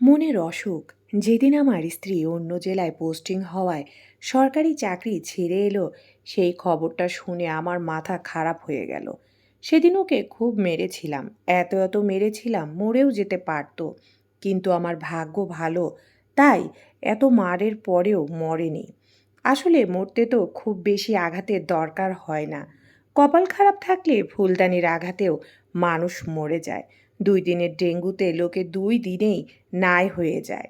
মনের অসুখ। যেদিন আমার স্ত্রী অন্য জেলায় পোস্টিং হওয়ায় সরকারি চাকরি ছেড়ে এলো, সেই খবরটা শুনে আমার মাথা খারাপ হয়ে গেল। সেদিন ওকে খুব মেরেছিলাম। এত এত মেরেছিলাম, মরেও যেতে পারতো। কিন্তু আমার ভাগ্য ভালো, তাই এত মারের পরেও মরেনি। আসলে মরতে তো খুব বেশি আঘাতের দরকার হয় না। কপাল খারাপ থাকলে ফুলদানির আঘাতেও মানুষ মরে যায়। দুই দিনের ডেঙ্গুতে লোকে দুই দিনেই নাই হয়ে যায়।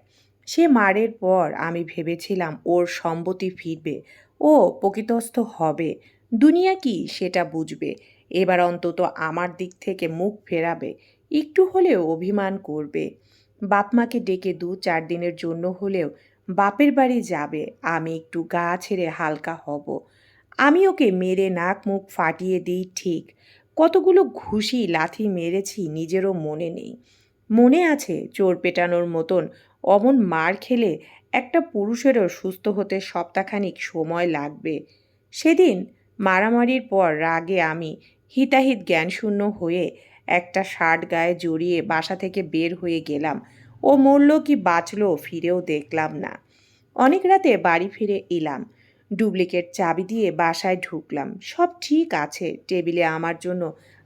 সে মারের পর আমি ভেবেছিলাম ওর সম্মতি ফিরবে, ও প্রকৃতস্থ হবে। দুনিয়া কি সেটা বুঝবে। এবার অন্তত আমার দিক থেকে মুখ ফেরাবে, একটু হলেও অভিমান করবে। বাপমাকে ডেকে দু চার দিনের জন্য হলেও বাপের বাড়ি যাবে, আমি একটু গা ছেড়ে হালকা হব। আমি ওকে মেরে নাক মুখ ফাটিয়ে দিই ঠিক কতগুলো ঘুষি লাথি মেরেছি নিজেরও মনে নেই। মনে আছে চোর পেটানোর মতন অমন মার খেলে একটা পুরুষেরও সুস্থ হতে সপ্তাহখানিক সময় লাগবে। সেদিন মারামারির পর রাগে আমি হিতাহিত জ্ঞানশূন্য হয়ে একটা শার্ট গায়ে জড়িয়ে বাসা থেকে বের হয়ে গেলাম। ও মরল কি বাঁচলো ফিরেও দেখলাম না। অনেক রাতে বাড়ি ফিরে এলাম। ডুপ্লিকেট চাবি দিয়ে বাসায় ঢুকলাম। সব ঠিক আছে, টেবিলে আমার জন্য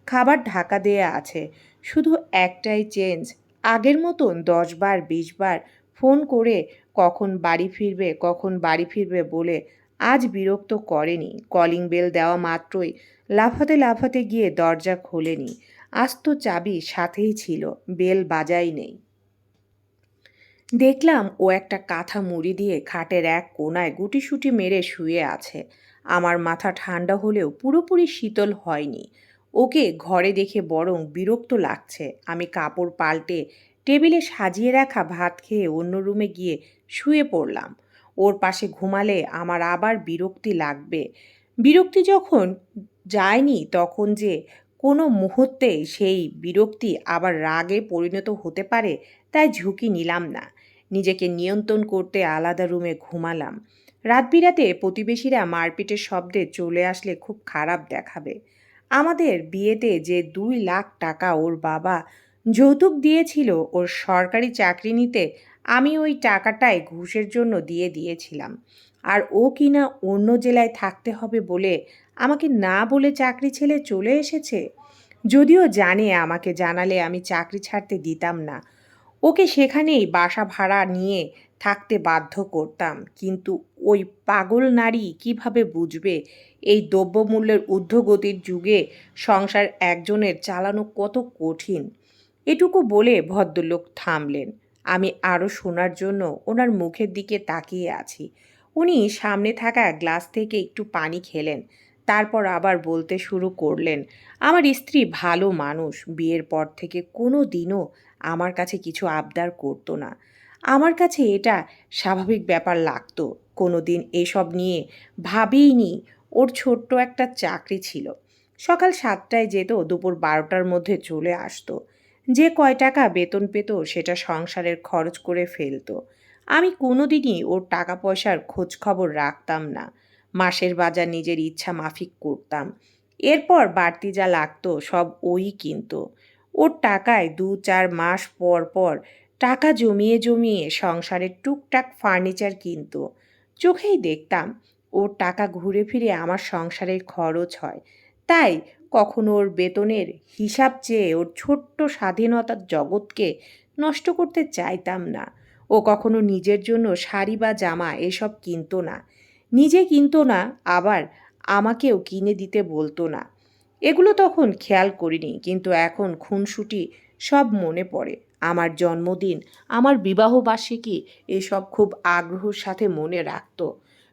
খাবার ঢাকা দেয়া আছে। শুধু একটাই চেঞ্জ, আগের মতন দশ বার, বিশ বার ফোন করে কখন বাড়ি ফিরবে, কখন বাড়ি ফিরবে বলে আজ বিরক্ত করেনি। কলিং বেল দেওয়া মাত্রই লাফাতে লাফাতে গিয়ে দরজা খোলেনি। আস্ত চাবি সাথেই ছিল, বেল বাজাই নেই। দেখলাম ও একটা কাঁথা মুড়ি দিয়ে খাটের এক কোনায় গুটিসুটি মেরে শুয়ে আছে। আমার মাথা ঠান্ডা হলেও পুরোপুরি শীতল হয়নি। ওকে ঘরে দেখে বরং বিরক্ত লাগছে। আমি কাপড় পাল্টে টেবিলে সাজিয়ে রাখা ভাত খেয়ে অন্য রুমে গিয়ে শুয়ে পড়লাম। ওর পাশে ঘুমালে আমার আবার বিরক্তি লাগবে। বিরক্তি যখন যায়নি তখন যে কোনো মুহূর্তে সেই বিরক্তি আবার রাগে পরিণত হতে পারে, তাই ঝুঁকি নিলাম না। নিজেকে নিয়ন্ত্রণ করতে আলাদা রুমে ঘুমালাম। রাত বিরাতে প্রতিবেশীরা মারপিটের শব্দে চলে আসলে খুব খারাপ দেখাবে। আমাদের বিয়েতে যে দুই লাখ টাকা ওর বাবা যৌতুক দিয়েছিল ওর সরকারি চাকরি নিতে, আমি ওই টাকাটাই ঘুষের জন্য দিয়ে দিয়েছিলাম। আর ও কিনা অন্য জেলায় থাকতে হবে বলে আমাকে না বলে চাকরি ছেলে চলে এসেছে? যদিও জানে আমাকে জানালে আমি চাকরি ছাড়তে দিতাম না। ওকে সেখানেই বাসা ভাড়া নিয়ে থাকতে বাধ্য করতাম। কিন্তু ওই পাগল নারী কীভাবে বুঝবে? এই দ্রব্যমূল্যের ঊর্ধ্বগতির যুগে সংসার একজনের চালানো কত কঠিন? এটুকু বলে ভদ্রলোক থামলেন। আমি আরও শোনার জন্য ওনার মুখের দিকে তাকিয়ে আছি। উনি সামনে থাকা গ্লাস থেকে একটু পানি খেলেন, তারপর আবার বলতে শুরু করলেন, আমার স্ত্রী ভালো মানুষ, বিয়ের পর থেকে কোনো দিনও আমার কাছে কিছু আবদার করতো না। আমার কাছে এটা স্বাভাবিক ব্যাপার লাগতো। কোনো দিন এসব নিয়ে ভাবিনি ওর ছোট্ট একটা চাকরি ছিল। সকাল সাতটায় যেত, দুপুর বারোটার মধ্যে চলে আসতো। যে কয় টাকা বেতন পেত, সেটা সংসারের খরচ করে ফেলতো। আমি কোনো দিনই ওর টাকা পয়সার খোঁজ খবর রাখতাম না। মাসের বাজার নিজের ইচ্ছা মাফিক করতাম। এরপর বাড়তি যা লাগতো, সব ওই কিনতো। ওর টাকায় দু চার মাস পর পর টাকা জমিয়ে জমিয়ে সংসারের টুকটাক ফার্নিচার কিনতো। চোখেই দেখতাম ওর টাকা ঘুরে ফিরে আমার সংসারের খরচ হয়। তাই কখনো ওর বেতনের হিসাব চেয়ে ওর ছোট্ট স্বাধীনতার জগৎকে নষ্ট করতে চাইতাম না। ও কখনো নিজের জন্য শাড়ি বা জামা এসব কিনতো না। নিজে কিনতো না, আবার আমাকেও কিনে দিতে বলতো না। এগুলো তখন খেয়াল করিনি, কিন্তু এখন খুনসুটি সব মনে পড়ে। আমার জন্মদিন, আমার বিবাহবার্ষিকী, এসব খুব আগ্রহের সাথে মনে রাখতো।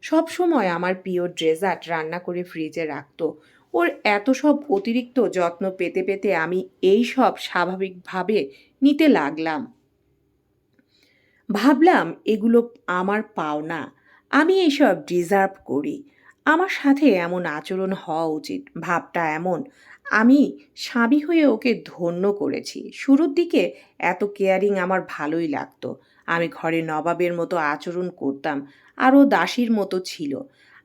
সব সময় আমার প্রিয় ড্রেজার্ট রান্না করে ফ্রিজে রাখতো। ওর এত সব অতিরিক্ত যত্ন পেতে পেতে আমি এই সব স্বাভাবিকভাবে নিতে লাগলাম। ভাবলাম এগুলো আমার পাওনা। আমি এইসব ডিজার্ভ করি। আমার সাথে এমন আচরণ হওয়া উচিত, ভাবটা এমন। আমি স্বামী হয়ে ওকে ধন্য করেছি। শুরুর দিকে এত কেয়ারিং আমার ভালোই লাগতো। আমি ঘরে নবাবের মতো আচরণ করতাম, আরও দাসীর মতো ছিল।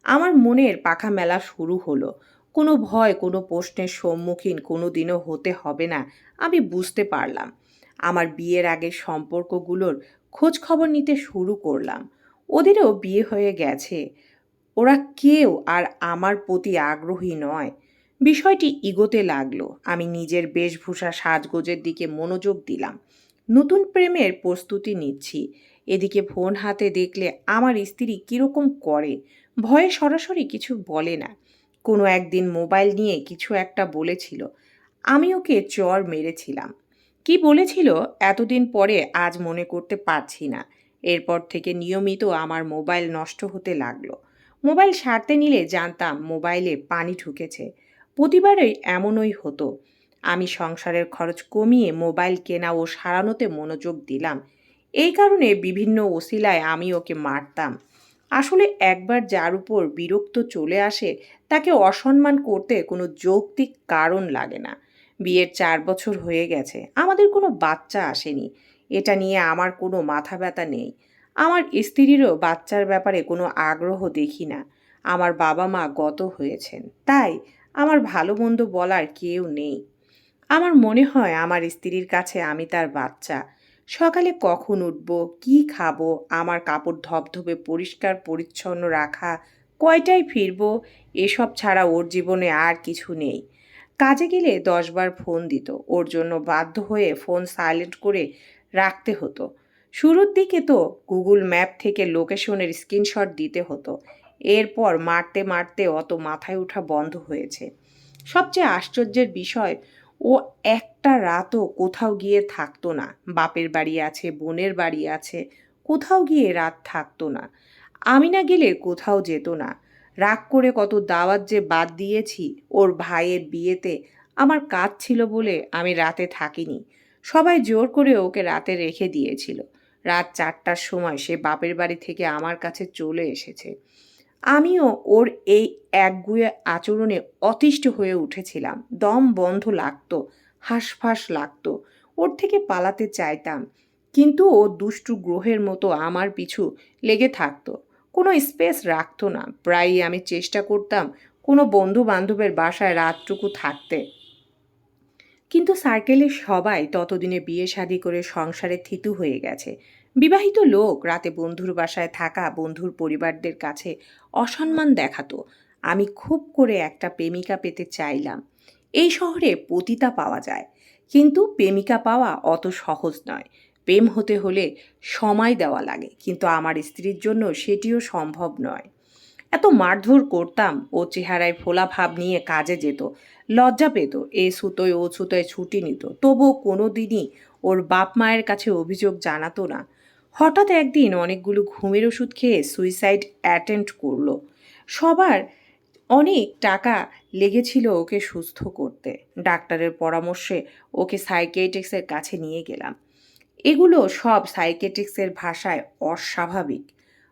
আমার মনের পাখা মেলা শুরু হলো। কোনো ভয়, কোনো প্রশ্নের সম্মুখীন কোনো দিনও হতে হবে না, আমি বুঝতে পারলাম। আমার বিয়ের আগের সম্পর্কগুলোর খোঁজ খবর নিতে শুরু করলাম। ওদেরও বিয়ে হয়ে গেছে। ওরা কেউ আর আমার প্রতি আগ্রহী নয়। বিষয়টি ইগোতে লাগল। আমি নিজের বেশভূষা সাজগোজের দিকে মনোযোগ দিলাম। নতুন প্রেমের প্রস্তুতি নিচ্ছি। এদিকে ফোন হাতে দেখলে আমার স্ত্রী কীরকম করে। ভয়ে সরাসরি কিছু বলে না। কোনো একদিন মোবাইল নিয়ে কিছু একটা বলেছিল। আমি ওকে চর মেরেছিলাম। কি বলেছিল এতদিন পরে আজ মনে করতে পারছি না। এরপর থেকে নিয়মিত আমার মোবাইল নষ্ট হতে লাগল। মোবাইল সারতে নিলে জানতাম মোবাইলে পানি ঢুকেছে। প্রতিবারই এমনই হতো। আমি সংসারের খরচ কমিয়ে মোবাইল কেনা ও সারানোতে মনোযোগ দিলাম। এই কারণে বিভিন্ন ওসিলায় আমি ওকে মারতাম। আসলে একবার যার উপর বিরক্ত চলে আসে, তাকে অসম্মান করতে কোনো যৌক্তিক কারণ লাগে না। বিয়ের চার বছর হয়ে গেছে, আমাদের কোনো বাচ্চা আসেনি। এটা নিয়ে আমার কোনো মাথা ব্যথা নেই। আমার স্ত্রীরও বাচ্চার ব্যাপারে কোনো আগ্রহ দেখি না। আমার বাবা মা গত হয়েছেন, তাই আমার ভালো মন্দ বলার কেউ নেই। আমার মনে হয় আমার স্ত্রীর কাছে আমি তার বাচ্চা। সকালে কখন উঠব, কি খাব, আমার কাপড় ধপধপে পরিষ্কার, পরিচ্ছন্ন রাখা, কয়টায় ফিরবো, এসব ছাড়া ওর জীবনে আর কিছু নেই। কাজে গেলে দশবার ফোন দিত, ওর জন্য বাধ্য হয়ে ফোন সাইলেন্ট করে রাখতে হতো। শুরুর দিকে তো গুগল ম্যাপ থেকে লোকেশনের স্ক্রিনশট দিতে হতো। এরপর মারতে মারতে অত মাথায় ওঠা বন্ধ হয়েছে। সবচেয়ে আশ্চর্যের বিষয়, ও একটা রাতও কোথাও গিয়ে থাকতো না। বাপের বাড়ি আছে, বোনের বাড়ি আছে, কোথাও গিয়ে রাত থাকতো না। আমি না গেলে কোথাও যেত না। রাগ করে কত দাওয়াত যে বাদ দিয়েছি, ওর ভাইয়ের বিয়েতে আমার কাজ ছিল বলে আমি রাতে থাকিনি। সবাই জোর করে ওকে রাতে রেখে দিয়েছিল। রাত চারটার সময় সে বাপের বাড়ি থেকে আমার কাছে চলে এসেছে। আমিও ওর এই একগুয়ে আচরণে অতিষ্ঠ হয়ে উঠেছিলাম। দম বন্ধ লাগতো, হাঁসফাঁস লাগতো। ওর থেকে পালাতে চাইতাম। কিন্তু ও দুষ্টু গ্রহের মতো আমার পিছু লেগে থাকতো। কোনো স্পেস রাখতো না। প্রায়ই আমি চেষ্টা করতাম কোনো বন্ধু বান্ধবের বাসায় রাতটুকু থাকতে। কিন্তু সার্কেলের সবাই ততদিনে বিয়ে শাদি করে সংসারে থিতু হয়ে গেছে। বিবাহিত লোক রাতে বন্ধুর বাসায় থাকা বন্ধুর পরিবারদের কাছে অসম্মান দেখাতো। আমি খুব করে একটা প্রেমিকা পেতে চাইলাম। এই শহরে পতিতা পাওয়া যায়। কিন্তু প্রেমিকা পাওয়া অত সহজ নয়। প্রেম হতে হলে সময় দেওয়া লাগে, কিন্তু আমার স্ত্রীর জন্য সেটিও সম্ভব নয়। এত মারধর করতাম ও চেহারায় ফোলা ভাব নিয়ে কাজে যেত। লজ্জা পেত। এ সুতোয় ও সুতোয় ছুটি নিত। তবুও কোনো দিনই ওর বাপ মায়ের কাছে অভিযোগ জানাতো না। হঠাৎ একদিন অনেকগুলো ঘুমের ওষুধ খেয়ে সুইসাইড অ্যাটেন্ড করল। সবার অনেক টাকা লেগেছিল ওকে সুস্থ করতে। ডাক্তারের পরামর্শে ওকে সাইকেটিক্সের কাছে নিয়ে গেলাম। এগুলো সব সাইকেটিক্সের ভাষায় অস্বাভাবিক।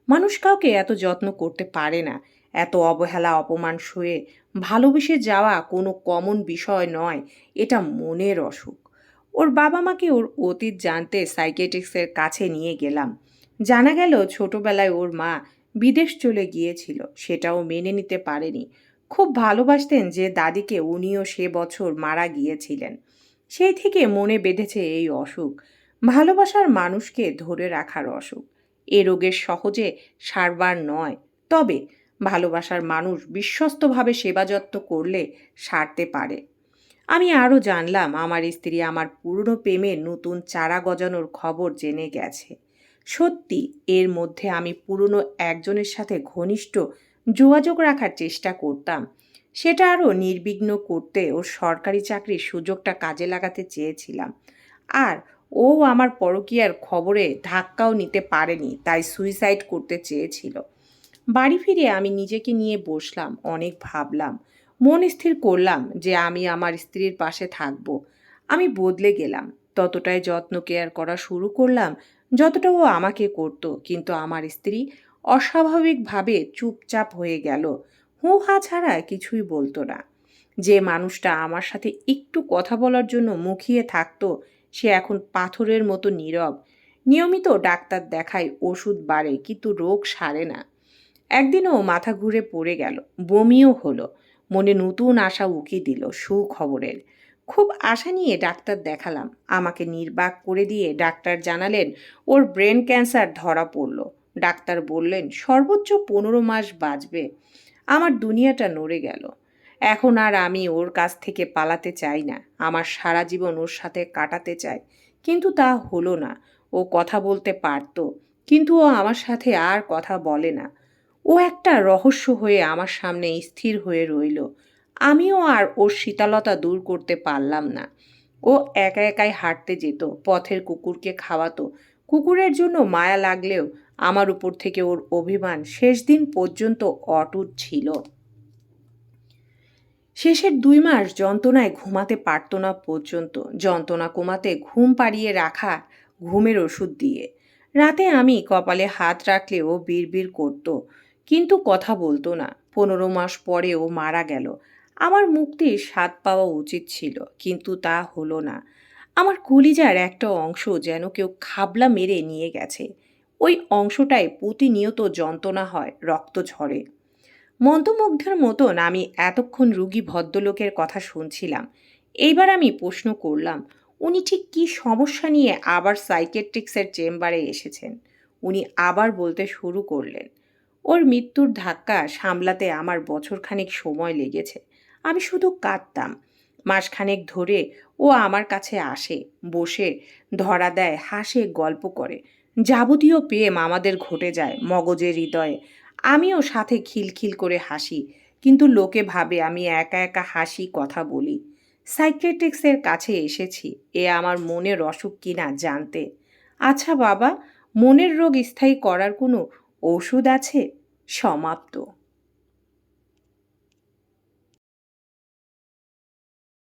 মানুষ কাউকে এত যত্ন করতে পারে না। এত অবহেলা, অপমান সয়ে ভালোবেসে যাওয়া কোনো কমন বিষয় নয়, এটা মনের অসুখ। ওর বাবা মাকে ওর অতীত জানতে সাইকেটিক্সের কাছে নিয়ে গেলাম। জানা গেল ছোটবেলায় ওর মা বিদেশ চলে গিয়েছিল, সেটাও মেনে নিতে পারেনি। খুব ভালোবাসতেন যে দাদিকে উনিও সে বছর মারা গিয়েছিলেন। সেই থেকে মনে বেঁধেছে এই অসুখ। ভালোবাসার মানুষকে ধরে রাখার অসুখ। এ রোগের সহজে সারবার নয়। তবে ভালোবাসার মানুষ বিশ্বস্তভাবে সেবা যত্ন করলে সারতে পারে। আমি আরও জানলাম, আমার স্ত্রী আমার পুরনো প্রেমের নতুন চারা গজানোর খবর জেনে গেছে। সত্যি, এর মধ্যে আমি পুরনো একজনের সাথে ঘনিষ্ঠ যোগাযোগ রাখার চেষ্টা করতাম। সেটা আরও নির্বিঘ্ন করতে ও সরকারি চাকরির সুযোগটা কাজে লাগাতে চেয়েছিলাম। আর ও আমার পরকীয়ার খবরে ধাক্কাও নিতে পারেনি, তাই সুইসাইড করতে চেয়েছিল। বাড়ি ফিরে আমি নিজেকে নিয়ে বসলাম, অনেক ভাবলাম। মন স্থির করলাম যে আমি আমার স্ত্রীর পাশে থাকব। আমি বদলে গেলাম। ততটাই যত্ন কেয়ার করা শুরু করলাম, যতটা ও আমাকে করত। কিন্তু আমার স্ত্রী অস্বাভাবিকভাবে চুপচাপ হয়ে গেল। হু হা ছাড়া কিছুই বলতো না। যে মানুষটা আমার সাথে একটু কথা বলার জন্য মুখিয়ে থাকতো, সে এখন পাথরের মতো নীরব। নিয়মিত ডাক্তার দেখায়, ওষুধ বাড়ে, কিন্তু রোগ সারে না। একদিনও মাথা ঘুরে পড়ে গেল, বমিও হলো, মনে নতুন আশা উকি দিল সুখবরের খুব আশা নিয়ে ডাক্তার দেখালাম, আমাকে নির্বাক করে দিয়ে ডাক্তার জানালেন ওর ব্রেন ক্যান্সার ধরা পড়ল। ডাক্তার বললেন, সর্বোচ্চ পনেরো মাস বাঁচবে, আমার দুনিয়াটা নড়ে গেল। এখন আর আমি ওর কাছ থেকে পালাতে চাই না, আমার সারা জীবন ওর সাথে কাটাতে চাই। কিন্তু তা হলো না, ও কথা বলতে পারতো, কিন্তু ও আমার সাথে আর কথা বলে না। ও একটা রহস্য হয়ে আমার সামনে স্থির হয়ে রইল। আমিও আর ওর শীতলতা দূর করতে পারলাম না। ও একা একাই হাঁটতে যেত, পথের কুকুরকে খাওয়াতো। কুকুরের জন্য মায়া লাগলেও আমার উপর থেকে ওর অভিমান শেষ দিন পর্যন্ত অটুট ছিল। শেষের দুই মাস যন্ত্রণায় ঘুমাতে পারত না পর্যন্ত, যন্ত্রণা কমাতে ঘুম পাড়িয়ে রাখা ঘুমের ওষুধ দিয়ে। রাতে আমি কপালে হাত রাখলে ও বিড়বিড় করত। কিন্তু কথা বলতো না। পনেরো মাস পরে ও মারা গেল। আমার মুক্তির স্বাদ পাওয়া উচিত ছিল, কিন্তু তা হলো না। আমার কলিজার একটা অংশ যেন কেউ খাবলা মেরে নিয়ে গেছে। ওই অংশটায় প্রতিনিয়ত যন্ত্রণা হয়, রক্ত ঝরে। মন্ত্রমুগ্ধের মতন আমি এতক্ষণ রুগী ভদ্রলোকের কথা শুনছিলাম। এইবার আমি প্রশ্ন করলাম, উনি ঠিক কী সমস্যা নিয়ে আবার সাইকেট্রিক্সের চেম্বারে এসেছেন? উনি আবার বলতে শুরু করলেন ওর মৃত্যুর ধাক্কা সামলাতে আমার বছরখানেক সময় লেগেছে। আমি শুধু কাঁদতাম। মাসখানেক ধরে ও আমার কাছে আসে, বসে, ধরা দেয়, হাসে, গল্প করে। যাবতীয় প্রেম আমাদের ঘটে যায় মগজের হৃদয়ে। আমিও সাথে খিলখিল করে হাসি, কিন্তু লোকে ভাবে আমি একা একা হাসি কথা বলি। সাইকেট্রিক্সের কাছে এসেছি, এ আমার মনের অসুখ কিনা জানতে। আচ্ছা বাবা, মনের রোগ স্থায়ী করার কোনো ওষুধ আছে সমাপ্ত।